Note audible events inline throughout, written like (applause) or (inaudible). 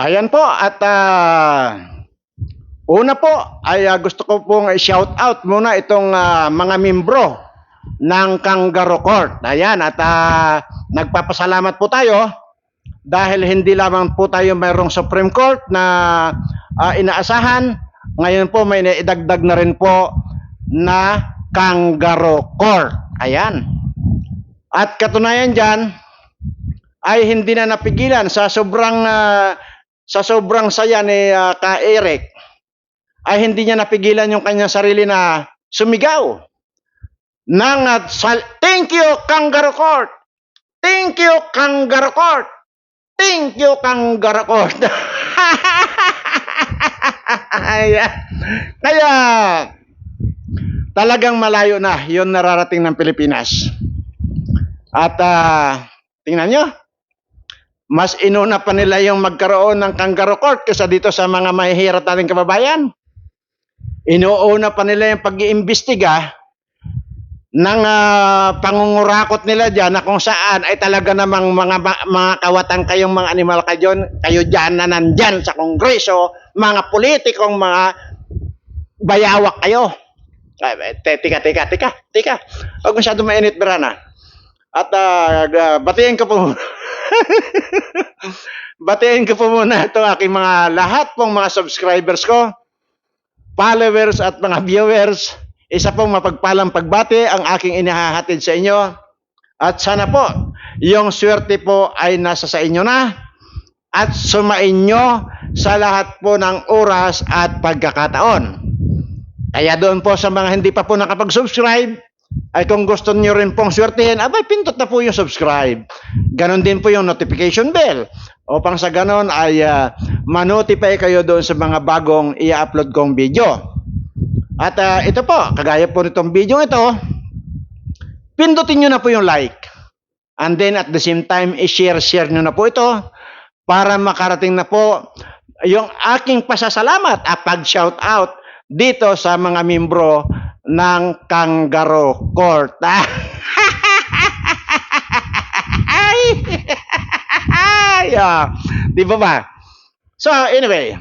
Ayan po at ah, una po ay ah, gusto ko pong i-shout out muna itong ah, mga membro ng Kangaroo Court. Ayan at ah, nagpapasalamat po tayo dahil hindi lamang po tayo mayroong Supreme Court na ah, inaasahan, ngayon po may naidagdag na rin po na Kangaroo Court. Ayan. At katunayan dyan, ay hindi na napigilan sa sobrang ah, sa sobrang saya ni ah, Ka Eric ay hindi niya napigilan yung kanyang sarili na sumigaw. Ng at thank you Kangaroo Court! Thank you Kangaroo Court! Thank you Kangaroo Court! (laughs) Kaya, talagang malayo na yon nararating ng Pilipinas. At ah, tingnan nyo mas inuna pa nila yung magkaroon ng kangaroo court kaysa dito sa mga mahihirap nating kababayan. Inuuna pa nila yung pag-iimbestiga ng ah, pangungurakot nila dyan na kung saan ay talaga namang mga, mga kawatan kayong mga animal kayo, kayo dyan na nandyan sa kongreso, mga politikong mga bayawak kayo. Ay, te- Tika, tika, tika, tika. Huwag masyado mainit, Berana. At uh, batiin ko po (laughs) Batiin ko po muna itong aking mga lahat pong mga subscribers ko, followers at mga viewers. Isa pong mapagpalang pagbati ang aking inihahatid sa inyo. At sana po, yung swerte po ay nasa sa inyo na at sumain nyo sa lahat po ng oras at pagkakataon. Kaya doon po sa mga hindi pa po nakapag-subscribe, ay kung gusto niyo rin pong swertihin, abay pintot na po yung subscribe. Ganon din po yung notification bell. Upang sa ganon ay uh, manotify kayo doon sa mga bagong i-upload kong video. At ah, ito po, kagaya po nitong video ito, pindutin nyo na po yung like. And then at the same time, i-share-share nyo na po ito para makarating na po yung aking pasasalamat at pag-shout out dito sa mga membro ng Kangaroo Court. (laughs) (laughs) Ah. Di ba ba? So, anyway.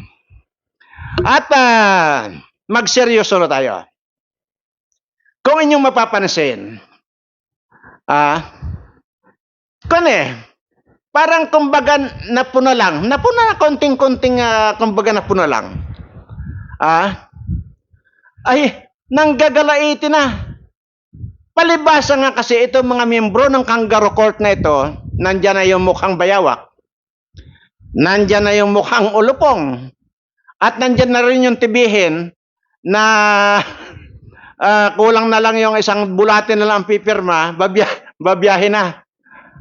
At ah, magseryoso na tayo. Kung inyong mapapansin, ah, kung eh, parang kumbaga napuna lang, napuna na konting-konting ah, kumbaga napuna lang. Ah, ay, nanggagalaiti na. Palibasa nga kasi itong mga miyembro ng Kangaroo Court na ito, nandyan na yung mukhang bayawak. Nandyan na yung mukhang ulupong. At nandyan na rin yung tibihin na (laughs) ah, kulang na lang yung isang bulate na lang ang pipirma, babya, babiyahe na.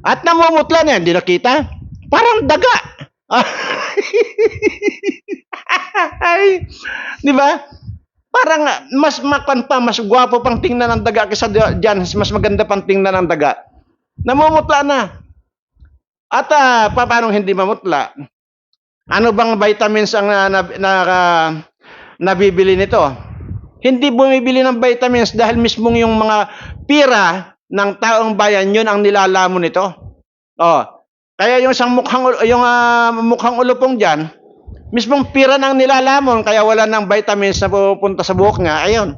At namumutla na yan, hindi nakita. Parang daga. (laughs) Di ba? Parang mas makan pa, mas gwapo pang tingnan ng daga kaysa dyan, mas maganda pang tingnan ng daga. Namumutla na. At pa- paano hindi mamutla? Ano bang vitamins ang na, na, na- ah, nabibili nito? Hindi bumibili ng vitamins dahil mismong yung mga pira ng taong bayan yun ang nilalamon nito. Oh. Kaya yung isang mukhang yung ah, mukhang ulupong diyan, mismong pira ng nilalamon kaya wala nang vitamins na pupunta sa buhok niya. Ayun.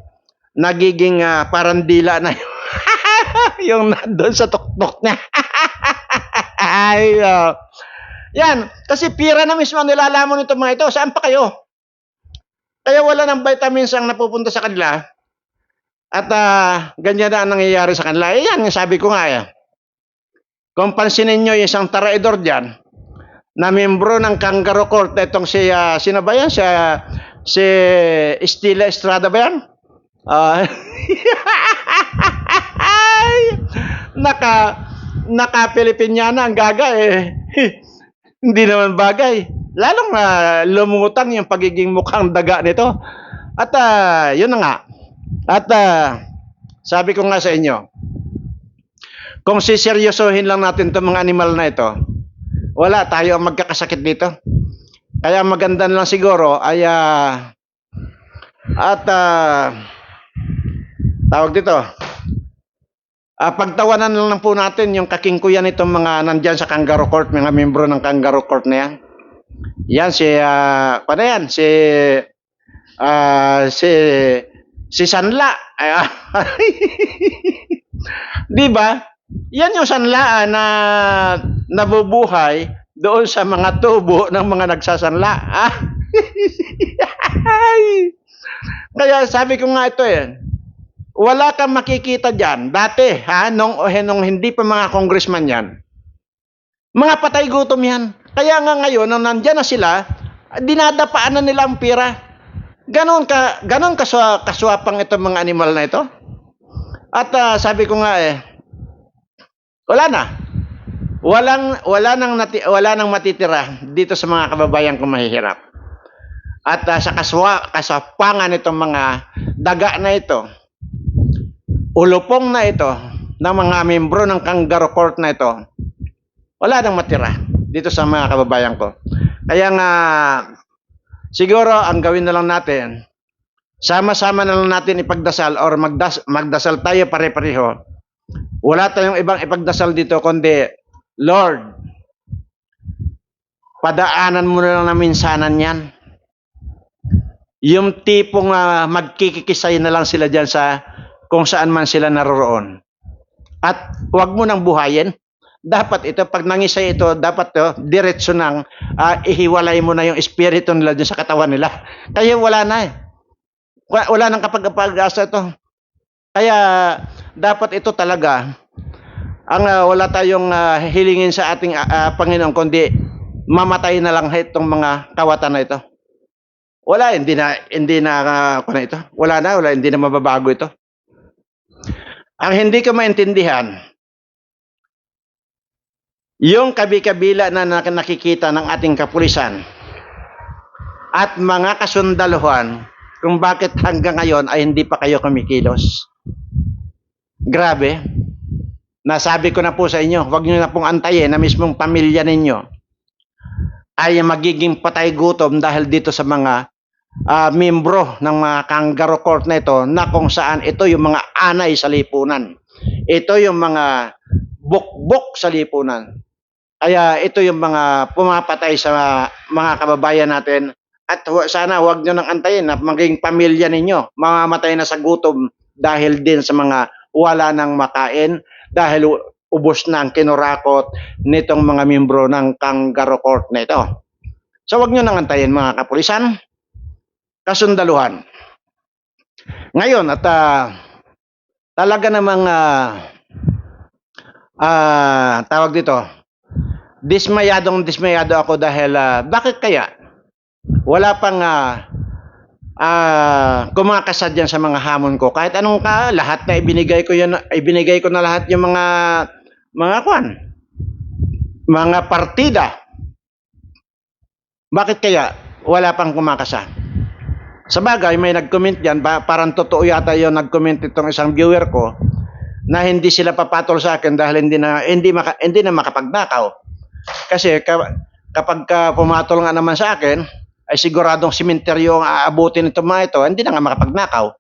Nagiging ah, parang dila na yung, (laughs) yung nandun sa tuktok niya. (laughs) Ay, ah. Yan, kasi pira na mismo nilalamon nito mga ito. Saan pa kayo? Kaya wala ng vitamins ang napupunta sa kanila. At ah, ganyan na ang nangyayari sa kanila. Eh, yan, sabi ko nga eh. Kung pansinin nyo isang taraidor dyan, na membro ng Kangaroo Court, itong si, ah, sino ba yan? Si, ah, si Estila Estrada ba yan? Ah, (laughs) naka, naka Pilipinyana ang gaga eh. (laughs) Hindi naman bagay. Lalong na lumutang yung pagiging mukhang daga nito. At ah, yun na nga. At ah, sabi ko nga sa inyo, kung siseryosohin lang natin itong mga animal na ito, wala tayo ang magkakasakit dito. Kaya maganda na lang siguro ay ah, at ah, tawag dito, ah, pagtawanan na lang po natin yung kakingkuyan itong mga nandyan sa Kangaroo Court, mga membro ng Kangaroo Court na yan. Yan si ah, ano yan? Si ah, si si Sanla. (laughs) 'Di ba? Yan yung sanlaan na nabubuhay doon sa mga tubo ng mga nagsasanla. Ah. Ay. (laughs) Kaya sabi ko nga ito eh, wala kang makikita dyan. Dati, ha, nung, eh, nung hindi pa mga congressman yan, mga patay gutom yan. Kaya nga ngayon, nung nandyan na sila, dinadapaan na nila ang pira. Ganon ka, ganon kaswa, kaswapang itong mga animal na ito. At ah, sabi ko nga eh, wala na. Walang wala nang nati, wala nang matitira dito sa mga kababayan kong mahihirap. At ah, sa kaswa, kasapangan itong mga daga na ito, ulupong na ito ng mga membro ng kangaroo court na ito, wala nang matira dito sa mga kababayan ko. Kaya nga, siguro ang gawin na lang natin, sama-sama na lang natin ipagdasal or magdas, magdasal tayo pare-pareho. Wala tayong ibang ipagdasal dito kundi, Lord, padaanan mo na lang na minsanan yan. Yung tipong uh, magkikikisay na lang sila dyan sa kung saan man sila naroroon. At wag mo nang buhayin. Dapat ito, pag nangisay ito, dapat to, diretso nang ah, ihiwalay mo na yung espiritu nila dyan sa katawan nila. Kaya wala na eh. Wa- Wala nang kapag-asa ito. Kaya dapat ito talaga ang ah, wala tayong ah, hilingin sa ating ah, Panginoon kundi mamatay na lang itong mga kawatan na ito. Wala, hindi na hindi na ano ito. Wala na, wala hindi na mababago ito. Ang hindi ko maintindihan, yung kabi-kabila na nak- nakikita ng ating kapulisan at mga kasundaluhan kung bakit hanggang ngayon ay hindi pa kayo kumikilos. Grabe. Nasabi ko na po sa inyo, huwag nyo na pong antayin na mismong pamilya ninyo ay magiging patay gutom dahil dito sa mga ah, membro ng mga kangaroo court na ito na kung saan ito yung mga anay sa lipunan. Ito yung mga bukbok sa lipunan. Kaya ito yung mga pumapatay sa mga kababayan natin at sana huwag nyo nang antayin na maging pamilya ninyo. Mamamatay na sa gutom dahil din sa mga wala nang makain dahil ubos na ang kinurakot nitong mga membro ng kangaroo court na ito. So huwag nyo nang antayin mga kapulisan, kasundaluhan. Ngayon at ah, talaga namang ah, ah, tawag dito, dismayadong dismayado ako dahil ah, bakit kaya wala pang ah, ah, kumakasad yan sa mga hamon ko. Kahit anong ka lahat na ibinigay ko yan ibinigay ko na lahat yung mga mga kwan. Mga partida. Bakit kaya wala pang kumakasa sa bagay may nag-comment ba parang totoo yata yung nag-comment itong isang viewer ko na hindi sila papatol sa akin dahil hindi na hindi maka, hindi na makapagnakaw. Kasi ka, kapag ka pumatol nga naman sa akin, ay siguradong simenteryo ang aabutin nito mga ito, hindi na nga makapagnakaw.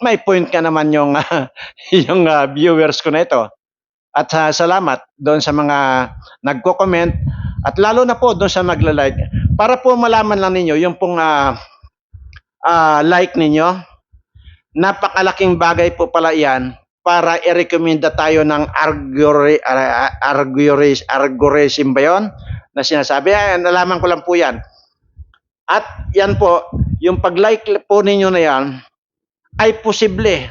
May point ka naman yung, ah, (laughs) yung ah, viewers ko na ito. At ah, salamat doon sa mga nagko-comment at lalo na po doon sa nagla-like. Para po malaman lang ninyo yung pong ah, ah, like ninyo, napakalaking bagay po pala yan para i-recommenda tayo ng argure, ar- argures, arguresim ba yun? Na sinasabi, ay, nalaman ko lang po yan. At yan po, yung pag-like po ninyo na yan, ay posible.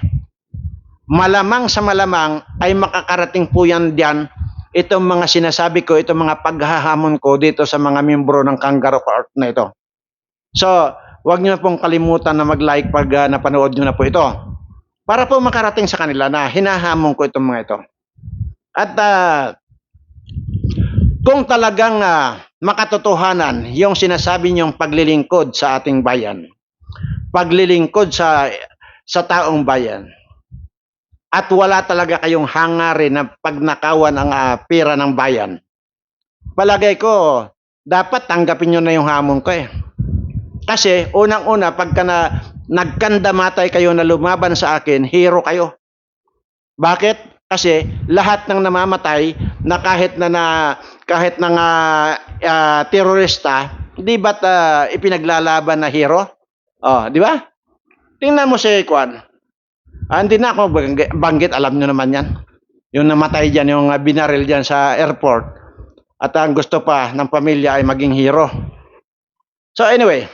Malamang sa malamang ay makakarating po yan diyan itong mga sinasabi ko, itong mga paghahamon ko dito sa mga membro ng Kangaroo Court na ito. So, huwag niyo pong kalimutan na mag-like pag ah, napanood niyo na po ito para po makarating sa kanila na hinahamon ko itong mga ito. At ah, kung talagang ah, makatotohanan yung sinasabi niyong paglilingkod sa ating bayan, paglilingkod sa sa taong bayan, at wala talaga kayong hangarin na pagnakawan ang ah, pera ng bayan, palagay ko, dapat tanggapin nyo na yung hamon ko eh. Kasi unang-una, pagka na, nagkandamatay kayo na lumaban sa akin, hero kayo. Bakit? Kasi lahat ng namamatay na kahit na, na kahit na nga ah, terorista, di ba't ah, ipinaglalaban na hero? Oh, di ba? Tingnan mo si Kwan. Ah, hindi na ako banggi- banggit, alam nyo naman yan. Yung namatay dyan, yung ah, binaril dyan sa airport. At ang gusto pa ng pamilya ay maging hero. So anyway,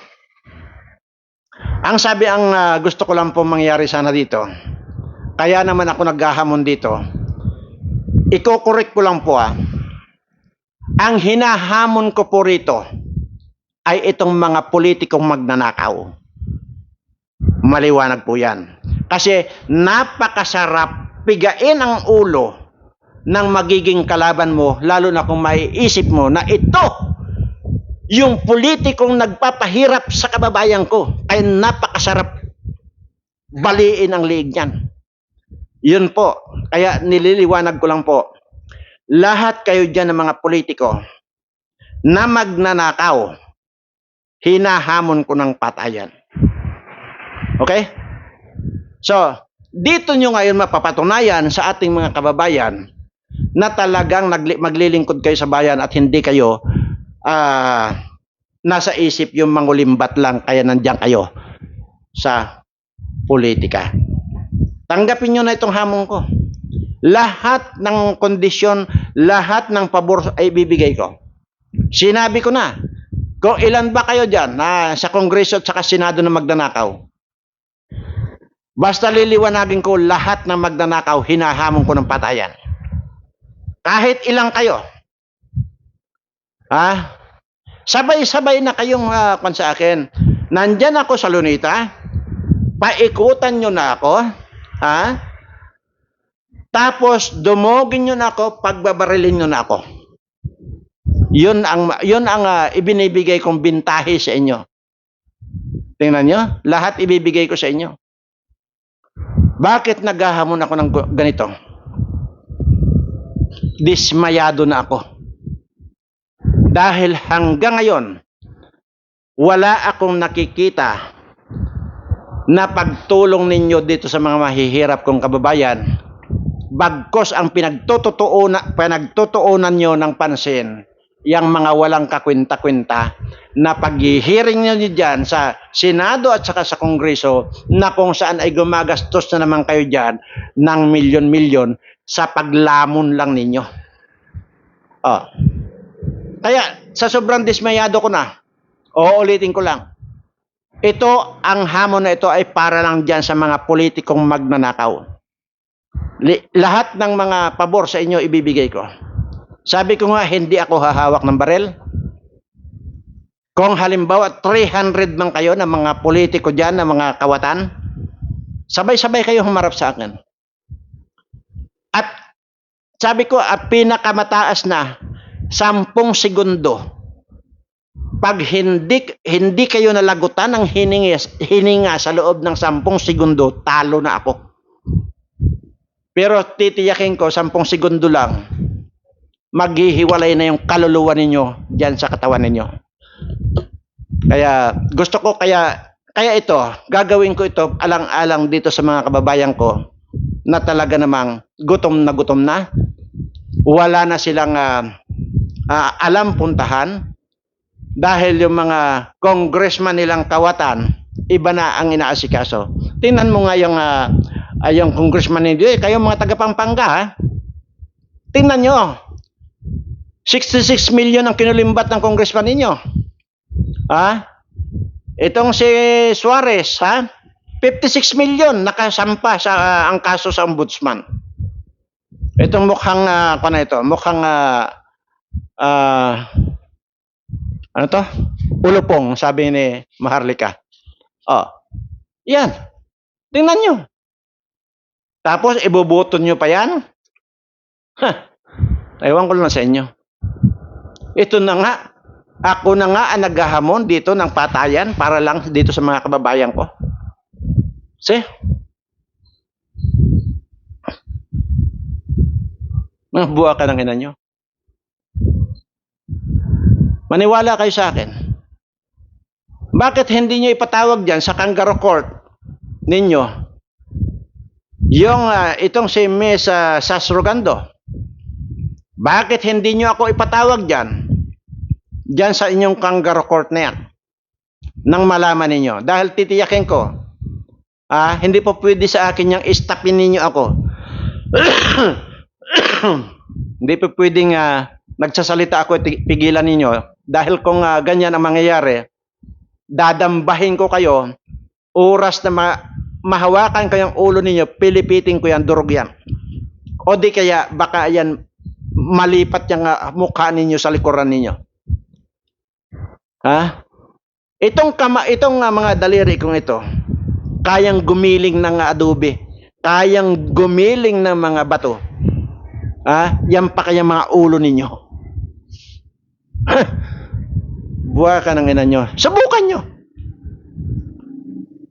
ang sabi ang ah, gusto ko lang po mangyari sana dito, kaya naman ako naghahamon dito, iko-correct ko lang po ah, ang hinahamon ko po rito ay itong mga politikong magnanakaw. Maliwanag po yan. Kasi napakasarap pigain ang ulo ng magiging kalaban mo, lalo na kung maiisip mo na ito yung politikong nagpapahirap sa kababayan ko. Ay napakasarap baliin ang liig niyan. Yun po. Kaya nililiwanag ko lang po. Lahat kayo dyan ng mga politiko na magnanakaw, hinahamon ko ng patayan. Okay? So, dito nyo ngayon mapapatunayan sa ating mga kababayan na talagang maglilingkod kayo sa bayan at hindi kayo ah, nasa isip yung mangulimbat lang kaya nandiyan kayo sa politika. Tanggapin nyo na itong hamon ko. Lahat ng kondisyon, lahat ng pabor ay bibigay ko. Sinabi ko na, kung ilan ba kayo dyan na sa Kongreso at saka Senado na magdanakaw, basta liliwanagin ko lahat ng magdanakaw, hinahamon ko ng patayan. Kahit ilang kayo. Ha? Sabay-sabay na kayong uh, sa akin. Nandyan ako sa Lunita. Paikutan nyo na ako. Ha? Tapos dumogin nyo na ako, pagbabarilin nyo na ako. Yun ang yun ang ah, ibinibigay kong bintahe sa inyo. Tingnan nyo, lahat ibibigay ko sa inyo. Bakit naghahamon ako ng ganito? Dismayado na ako. Dahil hanggang ngayon, wala akong nakikita na pagtulong ninyo dito sa mga mahihirap kong kababayan, bagkos ang pinagtututuunan, pinagtutuunan nyo ng pansin, yung mga walang kakwenta-kwenta, na paghihiring nyo dyan sa Senado at saka sa Kongreso, na kung saan ay gumagastos na naman kayo dyan ng milyon-milyon sa paglamon lang ninyo. Oh. Kaya sa sobrang dismayado ko na, uulitin ko lang, ito, ang hamon na ito ay para lang dyan sa mga politikong magnanakaw. Lahat ng mga pabor sa inyo ibibigay ko. Sabi ko nga, hindi ako hahawak ng barel. Kung halimbawa 300 man kayo ng mga politiko dyan, ng mga kawatan, sabay-sabay kayo humarap sa akin. At sabi ko, at pinakamataas na, 10 segundo pag hindi hindi kayo nalagutan ng hininga, hininga sa loob ng 10 segundo, talo na ako. Pero titiyakin ko, 10 segundo lang, maghihiwalay na yung kaluluwa ninyo diyan sa katawan ninyo. Kaya gusto ko kaya kaya ito, gagawin ko ito alang-alang dito sa mga kababayan ko na talaga namang gutom na gutom na. Wala na silang ah, ah, alam puntahan dahil yung mga congressman nilang kawatan, iba na ang inaasikaso. Tingnan mo nga yung, ah, ah, yung congressman ninyo, eh, kayo mga taga Pampanga, ha? Tingnan nyo, 66 million ang kinulimbat ng congressman ninyo. Ha? Itong si Suarez, ha? 56 million nakasampa sa ah, ang kaso sa ombudsman. Itong mukhang, uh, na ito, mukhang, ah, ah, ano to? Ulupong, sabi ni Maharlika. Oh. Yan. Tingnan nyo. Tapos, iboboto nyo pa yan? Ha. Ewan ko lang sa inyo. Ito na nga. Ako na nga ang naghahamon dito ng patayan para lang dito sa mga kababayan ko. See? Mga buwa ka ng ina. Maniwala kayo sa akin. Bakit hindi nyo ipatawag dyan sa kangaroo court ninyo yung ah, itong si Miss uh, Sasrogando? Bakit hindi nyo ako ipatawag dyan Diyan sa inyong kangaroo court na yan. Nang malaman ninyo. Dahil titiyakin ko, ah, hindi po pwede sa akin yung istapin ninyo ako. (coughs) hindi po pwedeng ah, nagsasalita ako, pigilan ninyo. Dahil kung ah, ganyan ang mangyayari, dadambahin ko kayo, oras na ma- mahawakan ko yung ulo ninyo, pilipitin ko yan, durog yan. O di kaya baka yan malipat yung ah, mukha ninyo sa likuran ninyo. Ha? Itong kama, itong ah, mga daliri kong ito, kayang gumiling ng adobe, kayang gumiling ng mga bato. Ha? Yan pa kaya mga ulo ninyo. (laughs) Buha ka ng ina nyo. Subukan nyo.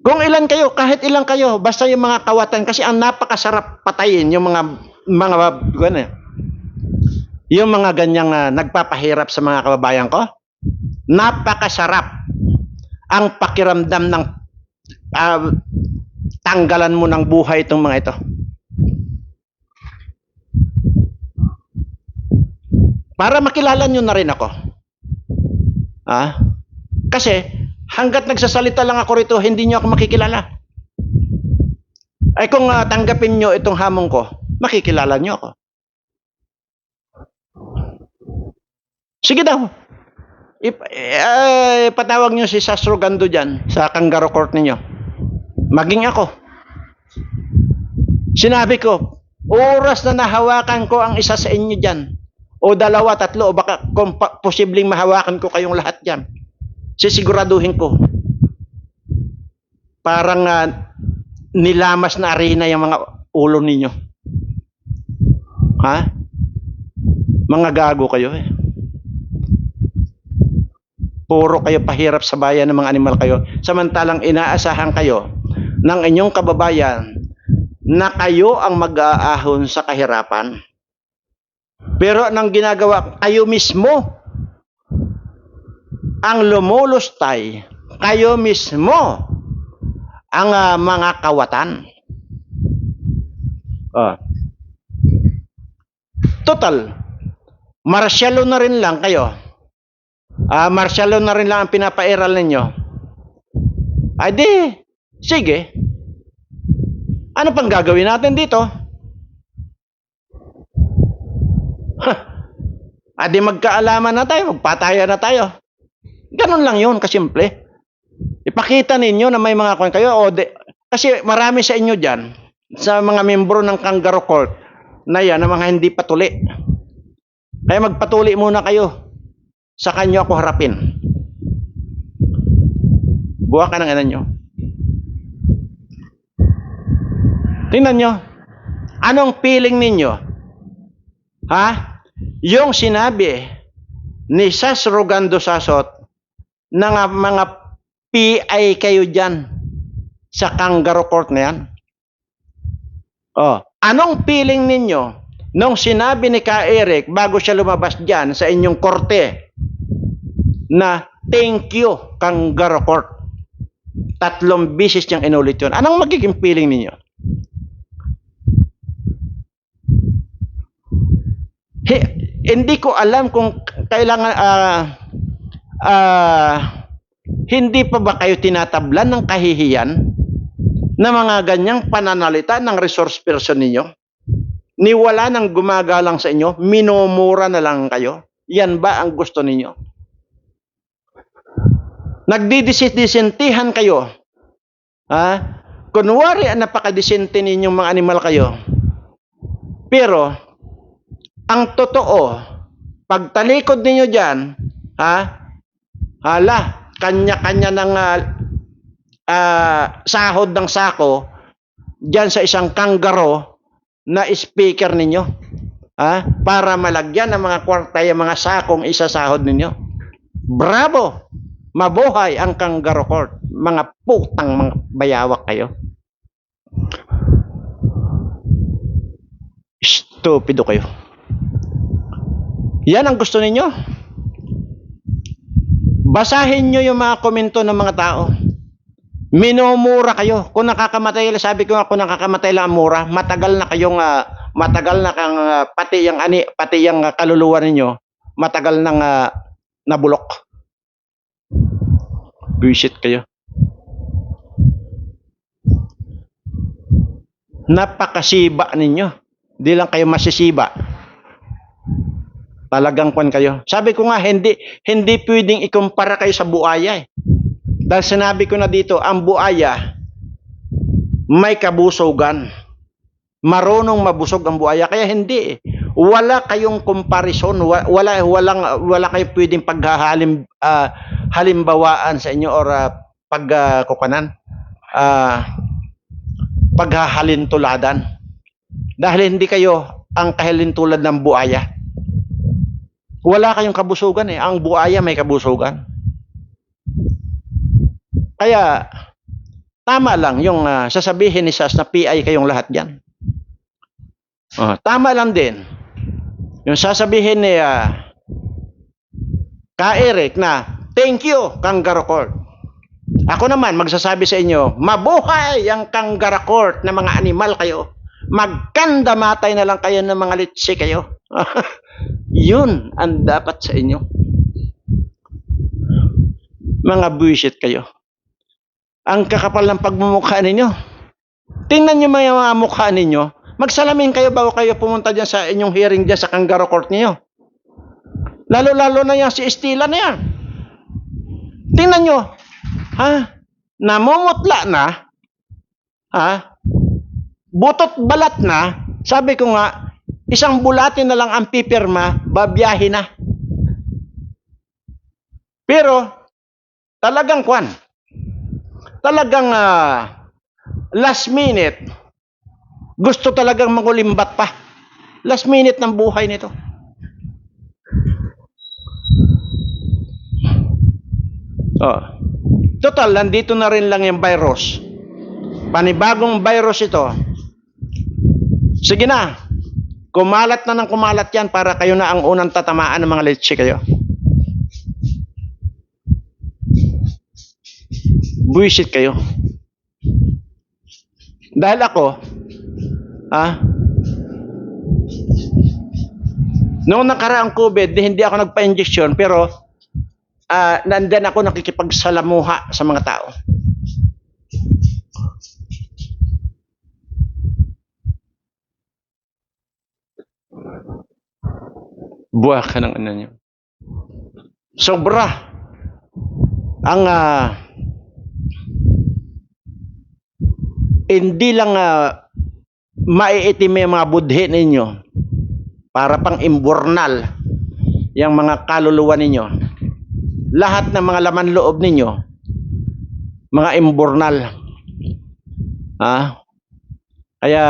Kung ilan kayo, kahit ilan kayo, basta yung mga kawatan, kasi ang napakasarap patayin yung mga, mga, ano, yung mga ganyang ah, nagpapahirap sa mga kababayan ko. Napakasarap ang pakiramdam ng ah, tanggalan mo ng buhay itong mga ito. Para makilala nyo na rin ako. Ah? Kasi, hanggat nagsasalita lang ako rito, hindi nyo ako makikilala. Ay kung ah, tanggapin nyo itong hamon ko, makikilala nyo ako. Sige daw. Ip, eh, patawag nyo si Sastro Gando dyan sa kangaroo court ninyo. Maging ako. Sinabi ko, oras na nahawakan ko ang isa sa inyo dyan, o dalawa, tatlo, o baka kung posibleng mahawakan ko kayong lahat dyan, sisiguraduhin ko. Parang ah, nilamas na arena yung mga ulo ninyo. Ha? Mga gago kayo eh. Puro kayo pahirap sa bayan ng mga animal kayo. Samantalang inaasahan kayo ng inyong kababayan na kayo ang mag-aahon sa kahirapan. Pero nang ginagawa, kayo mismo ang lumulustay, kayo mismo ang ah, mga kawatan. Oh. Total, marsyalo na rin lang kayo. Ah, marsyalo na rin lang ang pinapairal ninyo. Ay di, sige. Ano pang gagawin natin dito? Hah. Adi magkaalaman na tayo, magpataya na tayo. Ganun lang yun, kasimple. Ipakita ninyo na may mga kwan kayo. O de, kasi marami sa inyo dyan, sa mga membro ng kangaroo court, na yan, na mga hindi patuli. Kaya magpatuli muna kayo. Sa kanyo ako harapin. Buha ka ng ina nyo. Tingnan nyo. Anong feeling ninyo? Ha? Yung sinabi ni Sas Rogando Sasot nga mga PI kayo dyan sa kangaroo court na yan. Oh, anong feeling ninyo nung sinabi ni Ka Eric bago siya lumabas dyan sa inyong korte na thank you kangaroo court? Tatlong bisis niyang inulit yun. Anong magiging feeling ninyo? He, hindi ko alam kung kailangan ah ah, hindi pa ba kayo tinatablan ng kahihiyan na mga ganyang pananalita ng resource person ninyo? Ni wala nang gumagalang sa inyo, minumura na lang kayo? Yan ba ang gusto ninyo? Nagdidisentihan kayo. Ha? Kunwari, napakadisente ninyong mga animal kayo. Pero, ang totoo, pagtalikod ninyo dyan, ha? Hala, kanya-kanya ng ah, sahod ng sako dyan sa isang kanggaro na speaker ninyo. Ha? Para malagyan ng mga kwarta yung mga sakong isasahod ninyo. Bravo! Mabuhay ang kanggaro court. Mga putang mga bayawak kayo. Stupido kayo. Yan ang gusto ninyo. Basahin nyo yung mga komento ng mga tao. Minumura kayo. Kung nakakamatay, sabi ko nga, kung nakakamatay lang ang mura, matagal na kayong, ah, matagal na kang, ah, pati yung, ani, pati yung ah, kaluluwa ninyo, matagal nang, ah, na bulok. Buisit kayo. Napakasiba ninyo. Hindi lang kayo masisiba. Talagang kwan kayo. Sabi ko nga, hindi, hindi pwedeng ikumpara kayo sa buaya eh. Dahil sinabi ko na dito, ang buaya, may kabusugan. Marunong mabusog ang buaya. Kaya hindi eh. Wala kayong comparison. Wa- Wala, walang, wala kayong pwedeng paghahalim, ah, halimbawaan sa inyo or uh, pagkukanan. Ah, paghahalintuladan. Dahil hindi kayo ang kahalintulad ng buaya. Wala kayong kabusugan eh. Ang buaya may kabusugan. Kaya, tama lang yung ah, sasabihin ni Sas na PI kayong lahat dyan. Ah, tama lang din. Yung sasabihin ni ah, Ka Eric na, thank you, Kangaroo Court. Ako naman, magsasabi sa inyo, mabuhay ang Kangaroo Court na mga animal kayo. Magkanda matay na lang kayo ng mga litsi kayo. (laughs) Yun ang dapat sa inyo. Mga buwisit kayo. Ang kakapal ng pagmumukha ninyo. Tingnan nyo mga, mukha ninyo. Magsalamin kayo bago kayo pumunta dyan sa inyong hearing dyan sa Kangaroo Court niyo. Lalo-lalo na yan si Estila na yan. Tingnan nyo. Ha? Namumutla na. Ha? Butot balat na. Sabi ko nga, isang bulati na lang ang pipirma, babiyahe na. Pero, talagang kwan. Talagang ah, last minute, gusto talagang mangulimbat pa. Last minute ng buhay nito. Oh. Total, nandito na rin lang yung virus. Panibagong virus ito. Sige na. Kumalat na ng kumalat yan para kayo na ang unang tatamaan ng mga leche kayo. Buisit kayo. Dahil ako, ah, noong nakaraang COVID, di- hindi ako nagpa-injection, pero ah, nandyan ako nakikipagsalamuha sa mga tao. Buha ka ng ano niyo. Sobra. Ang ah, hindi lang uh, maiitim yung mga budhi ninyo para pang imburnal yung mga kaluluwa ninyo. Lahat ng mga laman loob ninyo, mga imburnal. Ah? Kaya,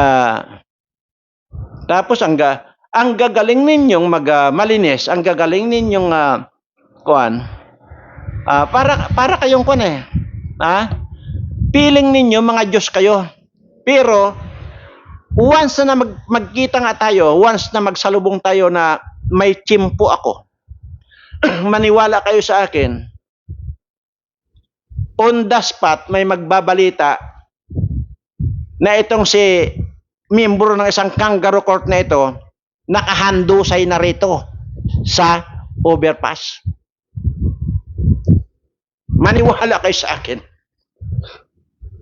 tapos ang, ga, ang gagaling ninyong mag, ah, malinis, ang gagaling ninyong uh, kuan, ah, para, para kayong kuan eh. Ah? Piling ninyo mga Diyos kayo. Pero, once na mag, magkita nga tayo, once na magsalubong tayo na may chimpo ako, (clears throat) maniwala kayo sa akin, on the spot, may magbabalita na itong si miyembro ng isang kangaroo court na ito, nakahandusay na rito sa overpass. Maniwala kayo sa akin.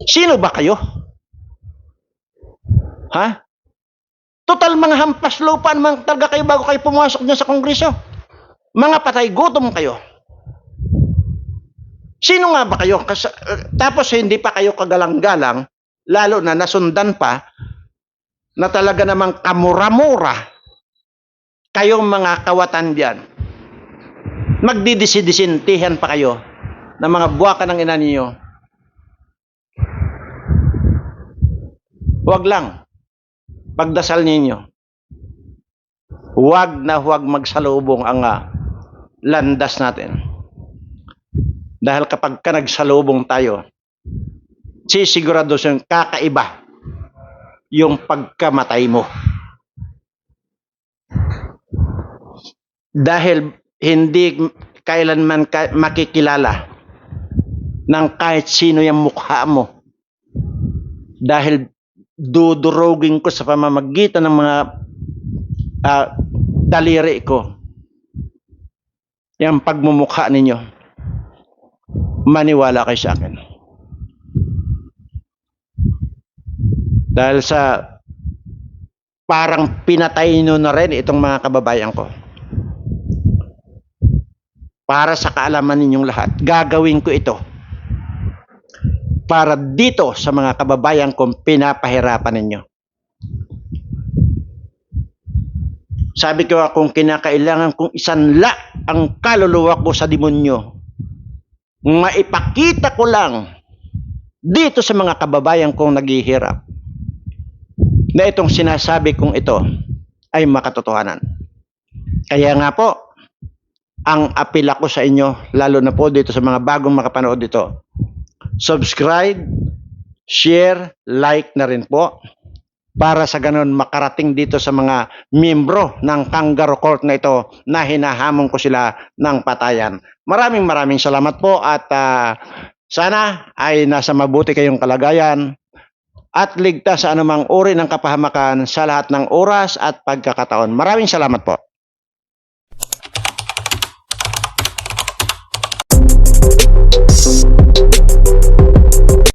Sino ba kayo? Ha? Total mga hampas lupa naman talaga kayo bago kayo pumasok dyan sa kongreso. Mga patay gutom kayo. Sino nga ba kayo? Kas- tapos hindi pa kayo kagalang-galang, lalo na nasundan pa, na talaga namang kamura-mura kayong mga kawatan diyan. Magdidisidisintihan pa kayo ng mga buwaka ng ina ninyo. Huwag lang. Pagdasal ninyo. Huwag na huwag magsalubong ang ah, landas natin. Dahil kapag ka nagsalubong tayo, sisigurado siyang kakaiba yung pagkamatay mo. Dahil hindi kailanman ka makikilala ng kahit sino yung mukha mo. Dahil dudurogin ko sa pamamagitan ng mga ah, daliri ko. yung pagmumukha ninyo. Maniwala kayo sa akin. Dahil sa parang pinatay nyo na rin itong mga kababayan ko. Para sa kaalaman ninyong lahat, gagawin ko ito para dito sa mga kababayan kong pinapahirapan ninyo. Sabi ko kung kinakailangan kong isanla ang kaluluwa ko sa demonyo, maipakita ko lang dito sa mga kababayan kong naghihirap na itong sinasabi kong ito ay makatotohanan. Kaya nga po, ang apil ako sa inyo, lalo na po dito sa mga bagong makapanood dito, subscribe, share, like na rin po para sa ganun makarating dito sa mga miyembro ng Kangaroo Court na ito na hinahamon ko sila ng patayan. Maraming maraming salamat po at ah, sana ay nasa mabuti kayong kalagayan at ligtas sa anumang uri ng kapahamakan sa lahat ng oras at pagkakataon. Maraming salamat po.